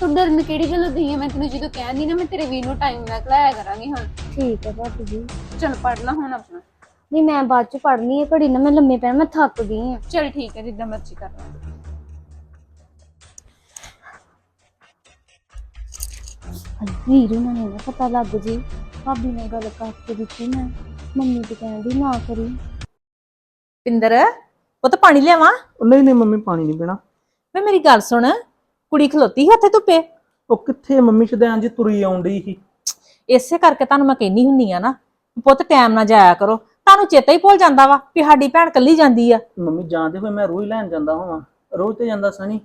ਤੂੰ ਡਰਨ ਕਿਹੜੀ ਗੱਲੋਂ ਦੀ ਹੈ ਮੈਂ ਤੈਨੂੰ ਜਦੋਂ ਕਹਿੰਦੀ ਨਾ ਮੈਂ ਤੇਰੇ ਵੀਰ ਨੂੰ ਟਾਈਮ ਨਾਲ ਕਲਾਇਆ ਕਰਾਂਗੀ ਹੁਣ। ਠੀਕ ਹੈ ਭਾਬੀ ਜੀ। ਚੱਲ ਪੜ ਲੈ ਹੁਣ ਆਪਣਾ। ਨਹੀਂ ਮੈਂ ਬਾਅਦ ਚ ਪੜਨੀ ਹੈ ਘੜੀ ਨਾ ਮੈਂ ਲੰਮੇ ਪੈਣਾ ਮੈਂ ਥੱਕ ਗਈ ਹਾਂ ਚੱਲ ਠੀਕ ਹੈ ਜਿੱਦਾਂ ਮਰਜ਼ੀ ਕਰ ਲੈ। ਵੀਰ ਉਹਨਾਂ ਨੇ ਨਾ ਪਤਾ ਲੱਗ ਜੀ। ਭਾਬੀ ਨੇ ਗੱਲ ਕਰਕੇ ਦਿੱਤੀ ਮੈਂ ਮੰਮੀ ਤੇ ਕਹਿੰਦੀ ਨਾ ਕਰੀ। ਪਿੰਦਰ ਉਹ ਤਾਂ ਪਾਣੀ ਲਿਆਵਾਂ? ਉਹ ਨਹੀਂ ਨਹੀਂ ਮੰਮੀ ਪਾਣੀ ਨਹੀਂ ਪੀਣਾ। ਵੇ ਮੇਰੀ ਗੱਲ ਸੁਣ। ਕੁੜੀ ਖਲੋਤੀ ਸੀ ਉੱਥੇ ਧੁੱਪੇ? ਉਹ ਕਿੱਥੇ ਮੰਮੀ ਸ਼ਦੈਨ ਜੀ ਤੁਰੀ ਆਉਂਦੀ ਸੀ। ਇਸੇ ਕਰਕੇ ਤੁਹਾਨੂੰ ਮੈਂ ਕਹਿੰਦੀ ਹੁੰਨੀ ਆ ਨਾ ਪੁੱਤ ਟਾਈਮ ਨਾਲ ਜਾਇਆ ਕਰੋ। ਤੁਹਾਨੂੰ ਚੇਤਾ ਹੀ ਭੁੱਲ ਜਾਂਦਾ ਵਾ ਵੀ ਸਾਡੀ ਭੈਣ ਕੱਲੀ ਜਾਂਦੀ ਆ। ਮੰਮੀ ਜਾਣਦੇ ਹੋਏ ਮੈਂ ਰੋਜ਼ ਲੈਣ ਜਾਂਦਾ ਹਾਂ ਰੋਜ਼ ਤੇ ਜਾਂਦਾ ਸਣੀ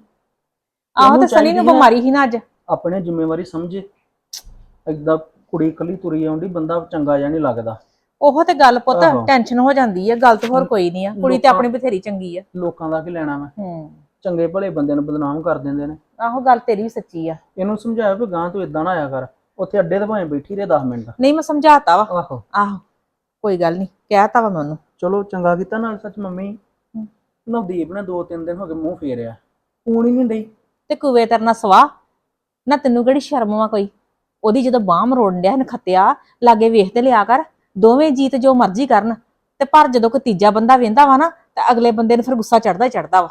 ਆਹੋ ਤੇ ਸਨੀ ਨੂੰ ਬਿਮਾਰੀ ਸੀ ਨਾ ਅੱਜ। ਆਪਣੇ ਜ਼ਿੰਮੇਵਾਰੀ ਸਮਝੇ। ਏਦਾਂ ਕੁੜੀ ਇਕੱਲੀ ਤੁਰੀ ਆਉਂਦੀ ਬੰਦਾ ਚੰਗਾ ਜਿਹਾ ਨਹੀਂ ਲੱਗਦਾ। ਉਹ ਤੇ ਗੱਲ ਪੁੱਤ। ਟੈਨਸ਼ਨ ਹੋ ਜਾਂਦੀ ਆ ਗੱਲ ਤੇ ਹੋਰ ਕੋਈ ਨਹੀਂ ਆ। ਕੁੜੀ ਤੇ ਆਪਣੀ ਬਥੇਰੀ ਚੰਗੀ ਆ। ਲੋਕਾਂ ਦਾ ਕੀ ਲੈਣਾ ਮੈਂ? ਹੂੰ ਚੰਗੇ ਭਲੇ ਬੰਦਿਆਂ ਨੂੰ ਬਦਨਾਮ ਕਰ ਦਿੰਦੇ ਨੇ। ਆਹੋ ਗੱਲ ਤੇਰੀ ਵੀ ਸੱਚੀ ਆ। ਇਹਨੂੰ ਸਮਝਾਇਆ ਵੀ ਗਾਂ ਤੂੰ ਇਦਾਂ ਨਾ ਆਇਆ ਕਰ। ਉੱਥੇ ਅੱਡੇ ਤੇ ਭਾਵੇਂ ਬੈਠੀ ਰਹੇ 10 ਮਿੰਟ। ਨਹੀਂ ਮੈਂ ਸਮਝਾਤਾ ਵਾ। ਆਹੋ। ਆਹੋ ਕੋਈ ਗੱਲ ਨਹੀਂ ਕਹਿਤਾ ਵਾ ਮੈਂ ਉਹਨੂੰ। ਚਲੋ ਚੰਗਾ ਕੀਤਾ ਨਾਲ ਸੱਚ ਮੰਮੀ। ਨਵਦੀਪ ਨੇ ਦੋ ਤਿੰਨ ਦਿਨ ਹੋ ਗਏ ਮੂੰਹ ਫੇਰਿਆ। ਫੋਨ ਹੀ ਨਹੀਂ ਡਈ ਤੇ ਕੁਵੇ ਤੇਰੇ ਨਾਲ ਸਵਾ। ਨਾ ਤੈਨੂੰ ਕਿਹੜੀ ਸ਼ਰਮ ਵਾ ਕੋਈ? ਉਹਦੀ ਜਦੋਂ ਬਾਹ ਮਰੋੜਨ ਡਿਆ ਨਖੱਤਿਆ ਲਾਗੇ ਵੇਖ ਤੇ ਲਿਆ ਕਰ। ਦੋਵੇਂ ਜੀਤ ਜੋ ਮਰਜ਼ੀ ਕਰਨ। ਤੇ ਪਰ ਜਦੋਂ ਕੋਈ ਤੀਜਾ ਬੰਦਾ ਵੇਂਦਾ ਵਾ ਨਾ ਤੇ ਅਗਲੇ ਬੰਦੇ ਨੂੰ ਫਿਰ ਗੁੱਸਾ ਚੜਦਾ ਹੀ ਚੜਦਾ ਵਾ।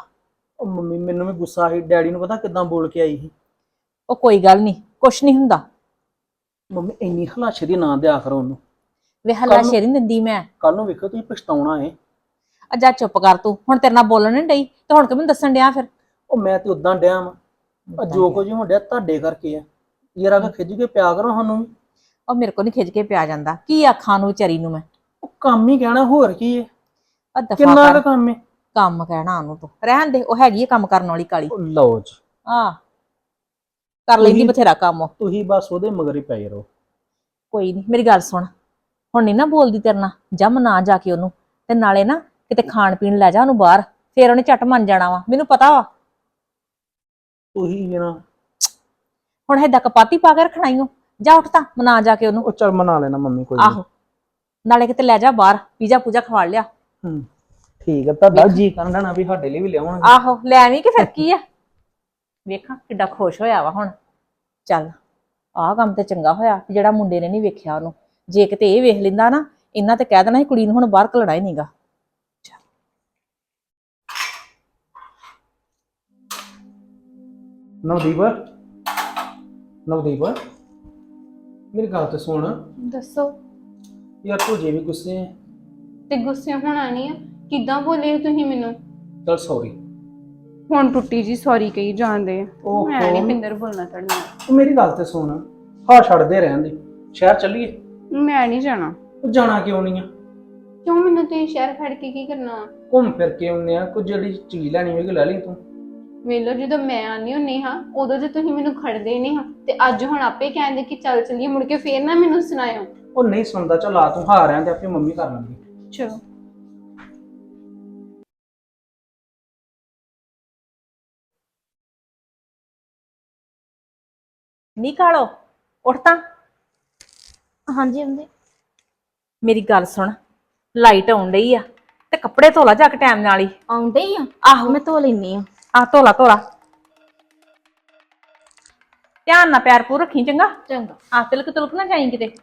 ਉਹ ਮੰਮੀ ਮੈਨੂੰ ਵੀ ਗੁੱਸਾ ਸੀ ਡੈਡੀ ਨੂੰ ਪਤਾ ਕਿਦਾਂ ਬੋਲ ਕੇ ਆਈ ਸੀ। ਉਹ ਕੋਈ ਗੱਲ ਨਹੀਂ ਕੁਛ ਨਹੀਂ ਹੁੰਦਾ। ਮੰਮੀ ਇੰਨੀ ਹਲਾਸ਼ੇ ਦੀ ਨਾਂ ਦਿਆ ਕਰੋ ਉਹਨੂੰ। ਵੇ ਹੱਲਾ ਕੱਲ੍ਹ ਨੂੰ- ਸ਼ੇਰੀ ਨੀ ਦਿੰਦੀ ਮੈਂ। ਕੱਲ ਨੂੰ ਵੇਖੋ ਤੁਸੀਂ ਪਛਤਾਉਣਾ ਏ। ਅੱਜਾ ਚੁੱਪ ਕਰ ਤੂੰ ਹੁਣ ਤੇਰੇ ਨਾਲ ਬੋਲਣ ਨਹੀਂ ਡਈ ਤੇ ਹੁਣ ਕਿ ਮੈਨੂੰ ਦੱਸਣ ਡਿਆ ਫਿਰ? ਉਹ ਮੈਂ ਤੇ ਉਦਾਂ ਡਿਆ ਵਾਂ। ਆ ਜੋ ਕੁਝ ਹੋਣ ਡਿਆ ਤੁਹਾਡੇ ਕਰਕੇ ਆ। ਯਾਰ ਆ ਖਿੱਚ ਕੇ ਪਿਆ ਕਰੋ ਸਾਨੂੰ ਵੀ। ਉਹ ਮੇਰੇ ਕੋਲ ਨਹੀਂ ਖਿੱਚ ਕੇ ਪਿਆ ਜਾਂਦਾ। ਕੀ ਆਖਾਂ ਨੂੰ ਵਿਚਾਰੀ ਨੂੰ ਮੈਂ? ਉਹ ਕੰਮ ਹੀ ਕਹਿਣਾ ਹੋਰ ਕੀ ਏ? ਆ ਦਫਾ ਕਿੰਨਾ ਕਰ। ਕੁ ਕੰਮ ਏ? ਕੰਮ ਕਹਿਣਾ ਉਹਨੂੰ ਤੂੰ। ਰਹਿਣ ਦੇ ਉਹ ਹੈਗੀ ਆ ਕੰਮ ਕਰਨ ਵਾਲੀ ਕਾਲੀ। ਉਹ ਲਓ ਜੀ। ਆ ਕਰ ਲੈਂਦੀ ਬਥੇਰਾ ਕੰਮ। ਉਹ ਤੁਸੀਂ ਬਸ ਉਹਦੇ ਮਗਰ ਹੀ ਪਏ ਰਹੋ। ਕੋਈ ਨਹੀਂ ਮੇਰੀ ਗੱਲ ਸੁਣ। ਹੁਣ ਨਹੀਂ ਨਾ ਬੋਲਦੀ ਤੇਰੇ ਨਾਲ। ਜੰਮ ਨਾ ਜਾ ਕੇ ਉਹਨੂੰ। ਤੇ ਨਾਲੇ ਨਾ ਕਿਤੇ ਖਾਣ ਪੀਣ ਲੈ ਜਾ ਉਹਨੂੰ ਬਾਹਰ। ਫੇਰ ਉਹਨੇ ਝੱਟ ਮੰਨ ਜਾਣਾ ਵਾ। ਮੈਨੂੰ ਪਤਾ ਵਾ। ਤੁਸੀਂ ਜਨਾ ਹੁਣ ਏਦਾਂ ਕਪਾਤੀ ਪਾ ਕੇ ਰੱਖਣਾ ਈ ਓ। ਜਾ ਉੱਠ ਤਾਂ ਮਨਾ ਜਾ ਕੇ ਉਹਨੂੰ। ਉਹ ਚੱਲ ਮਨਾ ਲੈਣਾ ਮੰਮੀ ਕੋਈ ਨੀ। ਆਹੋ। ਨਾਲੇ ਕਿਤੇ ਲੈ ਜਾ ਬਾਹਰ। ਪੀਜ਼ਾ ਪੂਜਾ ਖਵਾ ਲਿਆ। ਹੂੰ। ਠੀਕ ਹੈ ਤੁਹਾਡਾ ਜੀ ਕਰਨ ਨਾ ਵੀ ਸਾਡੇ ਲਈ ਵੀ ਲਿਆਉਣਗੇ। ਆਹੋ ਲੈ ਆਵੀਂ ਕਿ ਫਿਰ ਕੀ ਆ? ਵੇਖਾਂ ਕਿੱਡਾ ਖੁਸ਼ ਹੋਇਆ ਵਾ ਹੁਣ। ਚੱਲ ਆਹ ਕੰਮ ਤੇ ਚੰਗਾ ਹੋਇਆ ਵੀ ਜਿਹੜਾ ਮੁੰਡੇ ਨੇ ਨਹੀਂ ਵੇਖਿਆ ਉਹਨੂੰ। ਜੇ ਕਿਤੇ ਇਹ ਵੇਖ ਲੈਂਦਾ ਨਾ ਇਹਨਾਂ ਤੇ ਕਹਿ ਦੇਣਾ ਸੀ ਕੁੜੀ ਨੂੰ ਹੁਣ ਬਾਹਰ ਘਲਣਾ ਹੀ ਨਹੀਂਗਾ ਨਵਦੀਪ ਨਵਦੀਪ ਮੇਰੀ ਗੱਲ ਤੇ ਸੁਣ। ਦੱਸੋ। ਯਾਰ ਤੂੰ ਜੇ ਵੀ ਗੁੱਸੇ ਹੈ ਤੇ ਗੁੱਸੇ ਹੋਣਾ ਨਹੀਂ ਆ। ਕਿੱਦਾਂ ਬੋਲੇ ਤੁਸੀਂ ਮੈਨੂੰ? ਚਲ ਸੌਰੀ ਹੁਣ ਟੁੱਟੀ ਜੀ ਸੌਰੀ ਕਹੀ ਜਾਂਦੇ ਆ। ਓਹੋ। ਮੈਂ ਨਹੀਂ ਪਿੰਦਰ ਬੋਲਣਾ ਤੁਹਾਡੇ ਨਾਲ। ਤੂੰ ਮੇਰੀ ਗੱਲ ਤੇ ਸੁਣ। ਹਾਂ ਛੱਡਦੇ ਰਹਿਣ ਦੇ। ਸ਼ਹਿਰ ਚੱਲੀਏ? ਮੈਂ ਨਹੀਂ ਜਾਣਾ। ਉਹ ਜਾਣਾ ਕਿਉਂ ਨਹੀਂ ਆ? ਕਿਉਂ ਮੈਨੂੰ ਤੁਸੀਂ ਸ਼ਹਿਰ ਖੜ ਕੇ ਕੀ ਕਰਨਾ? ਘੁੰਮ ਫਿਰ ਕੇ ਆਉਂਦੇ ਆ। ਕੋਈ ਜਿਹੜੀ ਚੀਜ਼ ਲੈਣੀ ਹੋਏਗੀ ਲੈ ਲਈ ਤੂੰ। ਵੇਲੋ ਜਦੋਂ ਮੈਂ ਆਨੀ ਹੁੰਨੀ ਹਾਂ ਉਦੋਂ ਤੇ ਤੁਸੀਂ ਮੈਨੂੰ ਖੜਦੇ ਨਹੀਂ ਹਾਂ ਤੇ ਅੱਜ ਹੁਣ ਆਪੇ ਕਹਿੰਦੇ ਕਿ ਚੱਲ ਚੱਲੀਏ ਮੁੜ ਕੇ ਫੇਰ ਨਾ ਮੈਨੂੰ ਸੁਣਾਇਓ। ਉਹ ਨਹੀਂ ਸੁਣਦਾ ਚੱਲ ਆ ਤੂੰ ਹਾਰ ਰਿਆਂ ਤੇ ਆਪਣੀ ਮੰਮੀ ਕਰ ਲੈਂਦੀ ਚਲੋ ਨਹੀਂ ਕਾਲੋ? ਉੱਠ ਤਾਂ। ਹਾਂਜੀ ਹੁੰਦੇ ਮੇਰੀ ਗੱਲ ਸੁਣ ਲਾਈਟ ਆਉਣ ਡਈ ਆ ਤੇ ਕੱਪੜੇ ਧੋਲਾ ਜਾ ਕੇ ਟਾਈਮ ਨਾਲ ਹੀ। ਆਉਂਦੇ ਹੀ ਆ? ਆਹੋ। ਮੈਂ ਧੋ ਲੈਣੀ ਆ। ਆ ਧੋਲਾ ਧੋਲਾ ਧਿਆਨ ਨਾਲ ਪੈਰ ਪੂਰ ਰੱਖੀ ਚੰਗਾ। ਚੰਗਾ। ਆ ਤਿਲਕ ਤੁਲਕ ਨਾ ਜਾਈ ਕਿਤੇ।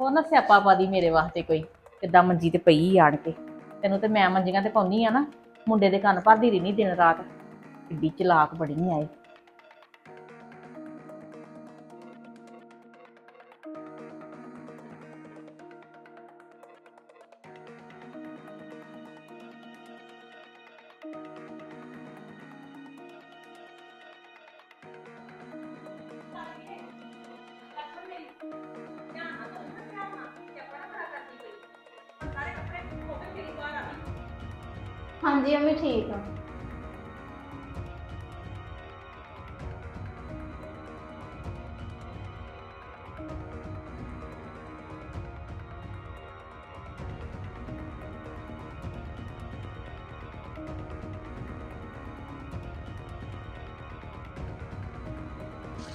ਉਹ ਨਾ ਸਿਆਪਾ ਪਾਦੀ ਮੇਰੇ ਵਾਸਤੇ ਕੋਈ ਕਿੱਦਾਂ ਮੰਜੀ ਤੇ ਪਈ ਆਣ ਕੇ। ਤੈਨੂੰ ਤੇ ਮੈਂ ਮੰਜੀਆਂ ਤੇ ਪਾਉਣੀ ਆ ਨਾ ਮੁੰਡੇ ਦੇ ਕੰਨ ਭਰਦੀ ਰਹਿਣੀ ਦਿਨ ਰਾਤ। ਕਿੱਡੀ ਚਲਾਕ ਬੜੀ ਆਏ ਹਾਂਜੀ ਅਮੀ ਠੀਕ ਆ।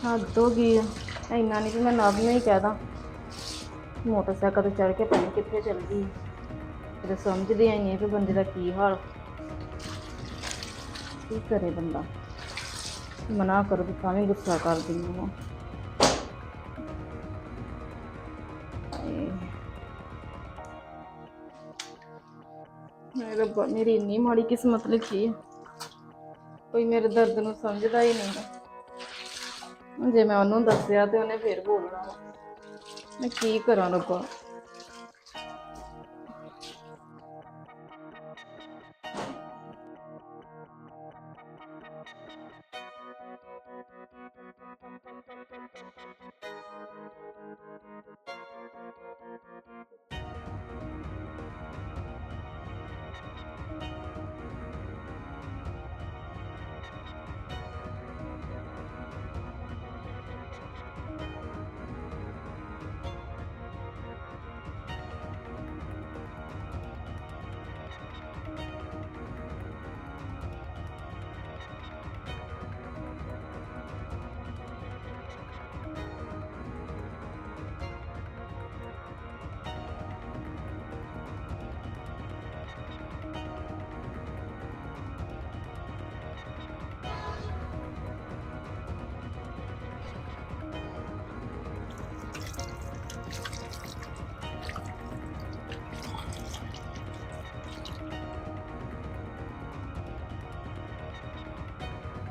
ਹੱਦ ਹੋ ਗਈ ਆ। ਇੰਨਾ ਨਹੀਂ ਕਿ ਮੈਂ ਨਵ ਨੂੰ ਹੀ ਕਹਿਦਾ ਮੋਟਰਸਾਈਕਲ ਤੇ ਚੜ ਕੇ ਪਤਾ ਨੀ ਕਿੱਥੇ ਚਲ ਗਈ। ਤੇ ਸਮਝਦੇ ਆਈ ਹੈ ਕਿ ਬੰਦੇ ਦਾ ਕੀ ਹਾਲ। ਕੀ ਕਰੇ ਬੰਦਾ? ਮਨਾ ਕਰੋ ਤਾਂ ਵੀ ਗੁੱਸਾ ਕਰਦੀ ਹਾਂ। ਮੇਰੇ ਰੱਬਾ, ਮੇਰੀ ਇੰਨੀ ਮਾੜੀ ਕਿਸਮਤ ਲਿਖੀ ਹੈ। ਕੋਈ ਮੇਰੇ ਦਰਦ ਨੂੰ ਸਮਝਦਾ ਹੀ ਨਹੀਂ ਜੇ ਮੈਂ ਉਹਨੂੰ ਦੱਸਿਆ ਤੇ ਉਹਨੇ ਫੇਰ ਬੋਲਣਾ। ਮੈਂ ਕੀ ਕਰਾਂ ਰੱਬਾ?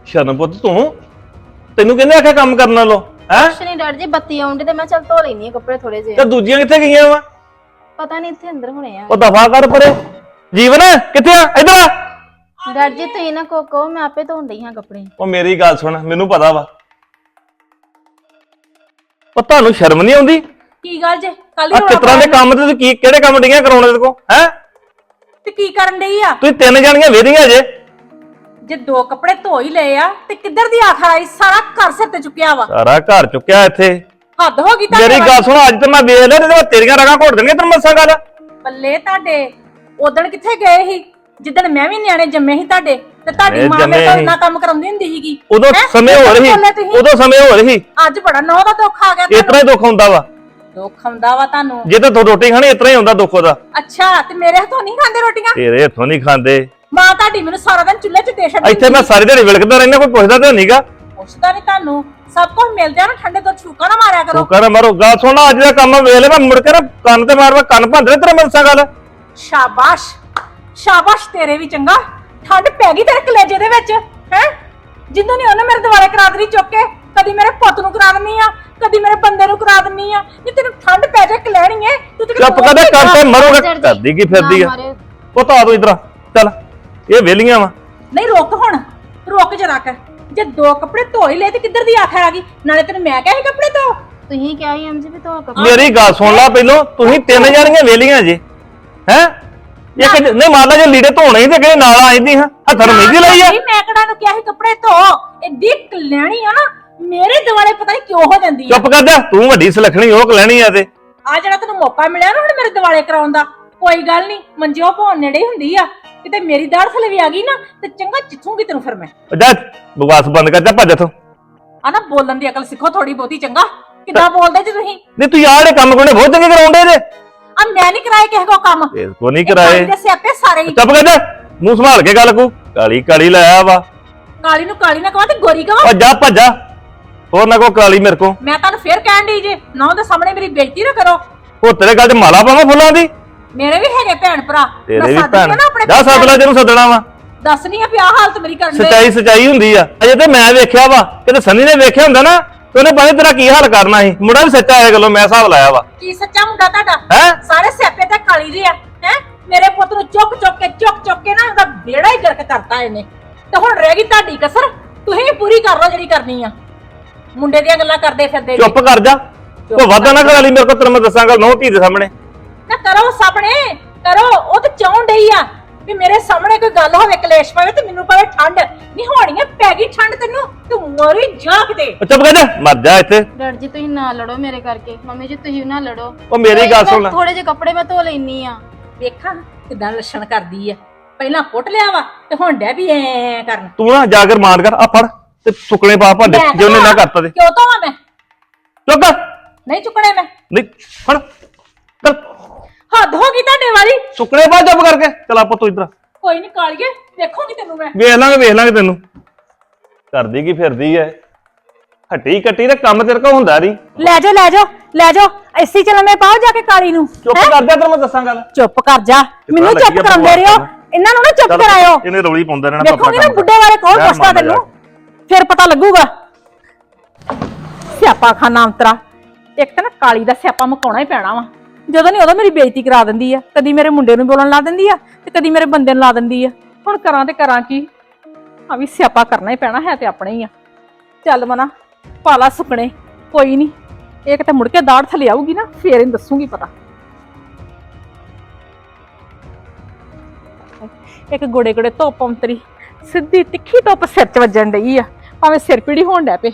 ਸ਼ਰਨ ਪੁੱਤ ਤੂੰ? ਤੈਨੂੰ ਕਹਿੰਦੇ ਆਖਿਆ ਕੰਮ ਕਰਨ ਨਾਲੋਂ? ਹੈ? ਕੁਛ ਨਹੀਂ ਡਰ ਜੀ ਬੱਤੀ ਆਉਂਦੀ ਤੇ ਮੈਂ ਚੱਲ ਧੋ ਲੈਣੀ ਆ ਕੱਪੜੇ ਥੋੜੇ ਜਿਹੇ। ਤੇ ਦੂਜੀਆਂ ਕਿੱਥੇ ਗਈਆਂ ਵਾ? ਪਤਾ ਨਹੀਂ ਇੱਥੇ ਅੰਦਰ ਹੋਣੇ ਆ। ਉਹ ਦਫਾ ਕਰ ਪਰੇ। ਜੀਵਨ ਕਿੱਥੇ ਆ? ਇੱਧਰ ਆ। ਡਰ ਜੀ ਤੁਸੀਂ ਨਾ ਕੋ ਕਹੋ ਮੈਂ ਆਪੇ ਧੋਣ ਡਈ ਹਾਂ ਕੱਪੜੇ। ਉਹ ਮੇਰੀ ਗੱਲ ਸੁਣ ਮੈਨੂੰ ਪਤਾ ਵਾ। ਉਹ ਤੁਹਾਨੂੰ ਸ਼ਰਮ ਨਹੀਂ ਆਉਂਦੀ? ਕੀ ਗੱਲ ਜੇ? ਕੱਲ ਆ ਤਰ੍ਹਾਂ ਦੇ ਕੰਮ ਤੇ ਤੁਸੀਂ ਕੀ ਕਿਹੜੇ ਕੰਮ ਡੀਆਂ ਕਰਾਉਣੇ ਤੇ ਕੋ ਹੈ? ਤੇ ਕੀ ਕਰਨ ਡਈ ਆ? ਤੁਸੀਂ ਤਿੰਨ ਜਾਣੀਆਂ ਵੇਦੀਆਂ ਜੇ। ਜੇ ਦੋ ਕੱਪੜੇ ਧੋ ਹੀ ਲਏ ਆ ਤੇ ਕਿੱਧਰ ਦੀ ਆਖਰ ਆਈ? ਸਾਰਾ ਘਰ ਸਿਰ ਤੇ ਚੁੱਕਿਆ ਵਾ। ਸਾਰਾ ਘਰ ਚੁੱਕਿਆ ਇੱਥੇ। ਹੱਦ ਹੋ ਗਈ ਮੇਰੀ ਗੱਲ ਸੁਣ ਅੱਜ ਤੇ ਮੈਂ ਵੇਖ ਲਿਆ ਤੇ ਤੇਰੀਆਂ ਰਗਾਂ ਘੋੜ ਦੇਣਗੀਆਂ ਤੈਨੂੰ ਮੱਸਾ ਗੱਲ। ਬੱਲੇ ਤੁਹਾਡੇ ਉਦਣ ਕਿੱਥੇ ਗਏ ਸੀ? ਜਿੱਦਣ ਮੈਂ ਵੀ ਨਿਆਣੇ ਜੰਮੇ ਸੀ ਤੁਹਾਡੇ ਤੇ ਤੁਹਾਡੀ ਮਾਂ ਮੇਰੇ ਕੋਲ ਸੀ। ਇੰਨਾ ਕੰਮ ਕਰਾਉਂਦੀ ਹੁੰਦੀ ਸੀਗੀ। ਉਦੋਂ? ਸਮੇਂ ਹੋ ਕਿੱਦਾਂ ਰਹੀ ਬੋਲੇ ਤੁਸੀਂ? ਉਦੋਂ ਸਮੇਂ ਹੋ ਰਹੀ ਅੱਜ ਬੜਾ ਨੌ ਦਾ ਦੁੱਖ ਆ ਗਿਆ ਇਤਨਾ ਹੀ ਦੁੱਖ ਹੁੰਦਾ ਵਾ। ਦੁੱਖ ਹੁੰਦਾ ਵਾ ਤੁਹਾਨੂੰ। ਜੇ ਤਾਂ ਰੋਟੀ ਖਾਣੀ ਇਤਨਾ ਹੀ ਹੁੰਦਾ ਦੁੱਖ ਉਹਦਾ। ਅੱਛਾ ਤੇ ਮੇਰੇ ਹੱਥੋਂ ਨਹੀਂ ਖਾਂਦੇ ਰੋਟੀਆਂ? ਤੇਰੇ ਹੱਥੋਂ ਨਹੀਂ ਖਾਂਦੇ। ਮਾਂ ਤੁਹਾਡੀ ਮੈਨੂੰ ਸਾਰਾ ਦਿਨ ਚੁੱਲ੍ਹੇ 'ਚ ਦੇ ਛੱਡਦੀ ਇੱਥੇ ਮੈਂ ਸਾਰੀ ਦਿਹਾੜੀ ਵਿਲਕਦਾ ਰਹਿਣਾ ਕੋਈ ਪੁੱਛਦਾ ਤੇ ਨਹੀਂਗਾ ਪੁੱਛਦਾ ਨਹੀਂ ਤੁਹਾਨੂੰ। ਸਭ ਕੁਝ ਮਿਲਦੇ ਆ ਨਾ ਠੰਡੇ ਤੋਂ ਛੂਕਾ ਨਾ ਮਾਰਿਆ ਕਰੋ। ਤੂੰ ਕਰ ਮਾਰੋ। ਗੱਲ ਸੁਣ ਅੱਜ ਦਾ ਕੰਮ ਵੇਖ ਲੈ ਮੈਂ ਮੁੜ ਕੇ ਨਾ ਕੰਨ ਤੇ ਮਾਰ ਮੈਂ ਕੰਨ ਭੰਦੇ ਤੇਰੇ ਮਨਸਾ ਗੱਲ। ਸ਼ਾਬਾਸ਼। ਸ਼ਾਬਾਸ਼ ਤੇਰੇ ਵੀ ਚੰਗਾ। ਠੰਡ ਪੈ ਗਈ ਤੇਰੇ ਕਲੇਜੇ ਦੇ ਵਿੱਚ ਹੈ? ਜਿੰਦੋਂ ਨਹੀਂ ਉਹਨੇ ਮੇਰੇ ਦੁਆਲੇ ਕਰਾ ਦੇਣੀ ਚੁੱਕ ਕੇ ਕਦੀ ਮੇਰੇ ਪੁੱਤ ਨੂੰ ਕਰਾ ਦਿੰਨੀ ਆ ਕਦੀ ਮੇਰੇ ਬੰਦੇ ਨੂੰ ਕਰਾ ਦਿੰਨੀ ਆ। ਜੇ ਤੈਨੂੰ ਠੰਡ ਪੈ ਜਾ ਕਲੈਣੀ ਏ ਤੂੰ ਤੇ ਚੁੱਪ ਕਰਦੇ ਕੰਨ ਤੇ ਮਰੋਗਾ। ਕਰਦੀ ਕੀ ਫਿਰਦੀ ਨਾ ਆ। ਪੁੱਤ ਆ ਤੂੰ ਇਧਰ ਚੱਲ। ਇਹ ਵੇਲੀਆਂ ਵਾ। ਨਹੀਂ ਰੁਕ ਹੁਣ। ਰੁਕ ਜਰਾ ਕਰ ਜੇ ਦੋ ਕੱਪੜੇ ਧੋ ਹੀ ਲਏ ਤੇ ਕਿੱਧਰ ਦੀ ਆਖਰ ਆ ਗਈ? ਨਾਲੇ ਤੈਨੂੰ ਮੈਂ ਕਿਹਾ ਸੀ ਕੱਪੜੇ ਧੋ। ਤੁਸੀਂ ਕਿਹਾ ਹੀ ਅੰਜੀ ਵੀ ਧੋ ਕੱਪੜੇ। ਮੇਰੀ ਗੱਲ ਸੁਣ ਲੈ ਪਹਿਲੋਂ। ਤੁਸੀਂ ਤਿੰਨ ਜਾਣੀਆਂ ਵੇਲੀਆਂ ਜੇ। ਹੈ? ਇੱਕ ਨਹੀਂ ਮੰਨ ਲਾ ਜੇ ਲੀੜੇ ਧੋਣੇ ਸੀ ਤੇ ਕਿਹੜੇ ਨਾਲ ਆਈਂਦੀ ਹਾਂ? ਹੱਥਾਂ ਨੂੰ ਮਹਿੰਦੀ ਲਾਈ ਆ। ਨਹੀਂ, ਮੈਂ ਕਿਹੜਾ ਨੂੰ ਕਿਹਾ ਸੀ ਕੱਪੜੇ ਧੋ? ਐਡੀ ਕਲੈਣੀ ਆ ਨਾ। ਮੇਰੇ ਦੁਆਲੇ ਪਤਾ ਨਹੀਂ ਕਿਉਂ ਹੋ ਜਾਂਦੀ ਆ। ਚੁੱਪ ਕਰ ਜਾ। ਤੂੰ ਵੱਡੀ ਸੁਲੱਖਣੀ ਉਹ ਕਲੈਣੀ ਆ ਤੇ। ਆ ਜਿਹੜਾ ਤੈਨੂੰ ਮੌਕਾ ਮਿਲਿਆ ਨਾ ਹੁਣ ਮੇਰੇ ਦਿਵਾਲੇ ਕਰਾਉਣ ਦਾ। ਕੋਈ ਗੱਲ ਨਹੀਂ ਮੰਜਿਓ ਭੌਣ ਨੇੜੇ ਹੀ ਹੁੰਦੀ ਆ। ਕਿਤੇ ਮੇਰੀ ਦਾੜ ਥਲੇ ਵੀ ਆ ਗਈ ਨਾ ਤੇ ਚੰਗਾ ਚਿੱਥੂਗੀ ਤੈਨੂੰ ਫਿਰ ਮੈਂ। ਜਾ ਬਕਵਾਸ ਬੰਦ ਕਰ ਜਾ ਭੱਜ ਇੱਥੋਂ। ਆ ਨਾ ਬੋਲਣ ਦੀ ਅਕਲ ਸਿੱਖੋ ਥੋੜੀ ਬਹੁਤੀ ਚੰਗਾ? ਕਿੱਦਾਂ ਬੋਲਦੇ ਜੀ ਤੁਸੀਂ? ਨਹੀਂ ਤੂੰ ਯਾਰ ਇਹ ਕੰਮ ਕੋਨੇ ਬਹੁਤ ਚੰਗੇ ਕਰਾਉਂਦੇ ਜੇ। ਆ ਮੈਂ ਨਹੀਂ ਕਰਾਏ ਕਿਸੇ ਕੋ ਕੰਮ। ਕੋ ਨਹੀਂ ਕਰਾਏ। ਦੇ ਸਿਆਪੇ ਸਾਰੇ ਹੀ। ਚੁੱਪ ਕਰ ਜਾ ਮੂੰਹ ਸੰਭਾਲ ਕੇ ਗੱਲ ਕੋ। ਕਾਲੀ ਕਾਲੀ ਲਾਇਆ ਵਾ। ਕਾਲੀ ਨੂੰ ਕਾਲੀ ਨਾ ਕਹਾਂ ਤੇ ਗੋਰੀ ਕਹਾਂ ਭੱਜਾ ਭੱਜਾ ਹੋਰ ਨਾ ਕੋ ਕਾਲੀ ਮੇਰੇ ਕੋ। ਮੈਂ ਤੁਹਾਨੂੰ ਫੇਰ ਕਹਿਣ ਦੀ ਜੇ ਨਾ ਉਹਦੇ ਸਾਹਮਣੇ ਮੇਰੀ ਬੇਇੱਜ਼ਤੀ ਨਾ ਕਰੋ। ਉਹ ਤੇਰੇ ਗੱਲ 'ਚ ਮਾਲਾ ਪਾਵਾਂ ਫੁੱਲਾਂ ਦੀ? ਮੇਰੇ ਵੀ ਹੈਗੇ ਭੈਣ ਭਰਾ। ਤੇਰੇ ਵੀ ਆ ਭੈਣ। ਨਾ ਆਪਣੇ ਜਾ ਸੱਦ ਲੈ ਜਿਹਨੂੰ ਸੱਦਣਾ ਵਾ। ਦੱਸਣੀ ਆ ਵੀ ਆਹ ਹਾਲਤ ਮੇਰੀ ਕਰਨ ਦੇ। ਸਚਾਈ ਸਚਾਈ ਹੁੰਦੀ ਆ। ਅਜੇ ਤੇ ਮੈਂ ਵੇਖਿਆ ਵਾ ਕਿਤੇ ਸੰਨੀ ਨੇ ਵੇਖਿਆ ਹੁੰਦਾ ਨਾ ਤੇ ਉਹਨੇ ਤੇਰਾ ਕੀ ਹਾਲ ਕਰਨਾ ਸੀ। ਮੁੰਡਾ ਵੀ ਸੱਚਾ ਹੈ ਗੱਲੋਂ ਮੈਂ ਹਿਸਾਬ ਲਾਇਆ ਵਾ। ਕੀ ਸੱਚਾ ਮੁੰਡਾ ਤੁਹਾਡਾ? ਹੈ? ਸਾਰੇ ਸਿਆਪੇ ਤੇ ਕਾਲੀ ਦੇ ਆ ਹੈ? ਮੇਰੇ ਪੁੱਤ ਨੂੰ ਚੁੱਕ ਚੁੱਕ ਕੇ ਚੁੱਕ ਚੁੱਕ ਕੇ ਨਾ ਉਹਦਾ ਬੇੜਾ ਹੀ ਗਰਕ ਕਰਤਾ ਇਹਨੇ। ਤੇ ਹੁਣ ਰਹਿ ਗਈ ਤੁਹਾਡੀ ਕਸਰ? ਤੁਸੀਂ ਪੂਰੀ ਕਰ ਲਓ ਜਿਹੜੀ ਕਰਨੀ ਆ। ਮੁੰਡੇ ਦੀਆਂ ਗੱਲਾਂ ਕਰਦੇ ਫਿਰਦੇ। ਚੁੱਪ ਕਰ ਜਾ। ਉਹ ਵਾਦਾ ਨਾ ਕਰਾ ਲਈ ਮੇਰੇ ਕੋਲ ਤੈਨੂੰ ਮੈਂ ਦੱਸਾਂਗਾ ਨੋ ਧੀ ਦੇ ਸਾਹਮਣੇ। ਨਾ ਕਰੋ ਸਾਹਮਣੇ ਕਰੋ। ਉਹ ਤੇ ਚਾਉਣ ਡਈ ਆ ਵੀ ਮੇਰੇ ਸਾਹਮਣੇ ਕੋਈ ਗੱਲ ਹੋਵੇ ਕਲੇਸ਼ ਪਵੇ ਤੇ ਮੈਨੂੰ ਪਵੇ ਠੰਡ। ਨਹੀਂ ਹੋਣੀ ਆ ਪੈ ਗਈ ਠੰਡ ਤੈਨੂੰ ਤੂੰ ਮਰੀ ਜਾ ਕਿਤੇ। ਉਹ ਚੁੱਪ ਕਰ ਜਾ ਮਰ ਜਾ ਇੱਥੇ। ਡੈਡ ਜੀ ਤੁਸੀਂ ਨਾ ਲੜੋ ਮੇਰੇ ਕਰਕੇ। ਮੰਮੀ ਜੀ ਤੁਸੀਂ ਨਾ ਲੜੋ। ਉਹ ਮੇਰੀ ਗੱਲ ਸੁਣ ਲੈ। ਥੋੜੇ ਜਿਹੇ ਕੱਪੜੇ ਮੈਂ ਧੋ ਲੈਣੀ ਆ। ਵੇਖਾਂ ਕਿਦਾਂ ਲੱਛਣ ਕਰਦੀ ਆ। ਪਹਿਲਾਂ ਪੁੱਟ ਲਿਆ ਵਾ ਤੇ ਹੁਣ ਡੈ ਵੀ ਐ ਕਰਨ। ਤੂੰ ਨਾ ਜਾ ਕੇ ਮਾਰ ਕਰ ਆ ਫੜ ਤੇ ਸੁੱਕਣੇ ਪਾ ਭਾਂਡੇ ਜੇ ਉਹਨੇ ਨਾ? ਕਰਤਾ ਤੇ। ਕਿਉਂ ਧੋਵਾਂ ਮੈਂ? ਚੁੱਪ ਕਰ। ਨਹੀਂ ਚੁੱਕਣੇ ਮੈਂ। ਨਹੀਂ ਫੜ। ਕਰ ਹੱਦ ਹੋ ਗਈ ਤੁਹਾਡੇ ਵਾਲੀ। ਸੁੱਕਣੇ ਪਾ ਚੁੱਪ ਕਰਕੇ। ਚਲ ਆਪੋ ਤੂੰ ਇਧਰ। ਕੋਈ ਨਹੀਂ ਕਾਲੀਏ ਵੇਖੋਗੀ ਤੈਨੂੰ ਮੈਂ। ਵੇਖ ਲਾਂਗੇ ਵੇਖ ਲਾਂਗੇ ਤੈਨੂੰ। ਕਰਦੀ ਕੀ ਫਿਰਦੀ ਐ? ਹੱਟੀ ਕੱਟੀ ਤੇ ਕੰਮ ਤੇਰੇ ਕੋਲ ਹੁੰਦਾ ਨਹੀਂ ਲੈ ਜਾ ਲੈ ਜਾ ਲੈ ਜਾ। ਐਸੀ ਚਲਨੇ ਪਾਓ ਜਾ ਕੇ ਕਾਲੀ ਨੂੰ। ਚੁੱਪ ਕਰ ਜਾ ਤੈਨੂੰ ਮੈਂ ਦੱਸਾਂ ਗੱਲ। ਚੁੱਪ ਕਰ ਜਾ। ਮੈਨੂੰ ਲੱਗੀ ਚੁੱਪ ਆ ਕਰਾਉਂਦੇ ਰਿਓ। ਇਹਨਾਂ ਨੂੰ ਨਾ ਚੁੱਪ ਚੱਲ ਕਰਾਇਓ। ਇਹਨੇ ਰੌਲੀ ਪਾਉਂਦੇ ਰਹਿਣਾ ਵੇਖੋਗੀ ਨਾ ਬੁੱਢੇ ਬਾਰੇ ਕੌਣ ਯਾਰ ਪੁੱਛਦਾ ਮੰਨ ਜਾ। ਤੈਨੂੰ ਫਿਰ ਪਤਾ ਲੱਗੂਗਾ। ਸਿਆਪਾ ਖਾਨਾ ਅੰਤਰਾ। ਇੱਕ ਤਾਂ ਨਾ ਕਾਲੀ ਦਾ ਸਿਆਪਾ ਮੁਕਾਉਣਾ ਹੀ ਪੈਣਾ ਵਾ। ਜਦੋਂ ਨਹੀਂ ਉਦੋਂ ਮੇਰੀ ਬੇਇੱਜ਼ਤੀ ਕਰਾ ਦਿੰਦੀ ਆ। ਕਦੀ ਮੇਰੇ ਮੁੰਡੇ ਨੂੰ ਬੋਲਣ ਲਾ ਦਿੰਦੀ ਆ ਤੇ ਕਦੀ ਮੇਰੇ ਬੰਦੇ ਨੂੰ ਲਾ ਦਿੰਦੀ ਆ। ਹੁਣ ਕਰਾਂ ਤੇ ਕਰਾਂ ਕੀ? ਆ ਵੀ ਸਿਆਪਾ ਕਰਨਾ ਹੀ ਪੈਣਾ, ਹੈ ਤੇ ਆਪਣੇ ਹੀ ਆ। ਚੱਲ ਮਨਾ, ਪਾਲਾ ਸੁਪਨੇ ਕੋਈ ਨਹੀਂ। ਇਹ ਕਿਤੇ ਮੁੜ ਕੇ ਦਾੜ ਥੱਲੇ ਆਊਗੀ ਨਾ, ਫੇਰ ਇਹਨੂੰ ਦੱਸੂਗੀ ਪਤਾ। ਇੱਕ ਗੋੜੇ ਗੋੜੇ ਧੁੱਪ ਅੰਤਰੀ ਸਿੱਧੀ ਤਿੱਖੀ ਧੁੱਪ ਸਿਰ 'ਚ ਵੱਜਣ ਡਈ ਆ। ਭਾਵੇਂ ਸਿਰ ਪੀੜੀ ਹੋਣ ਡੈ ਪਏ।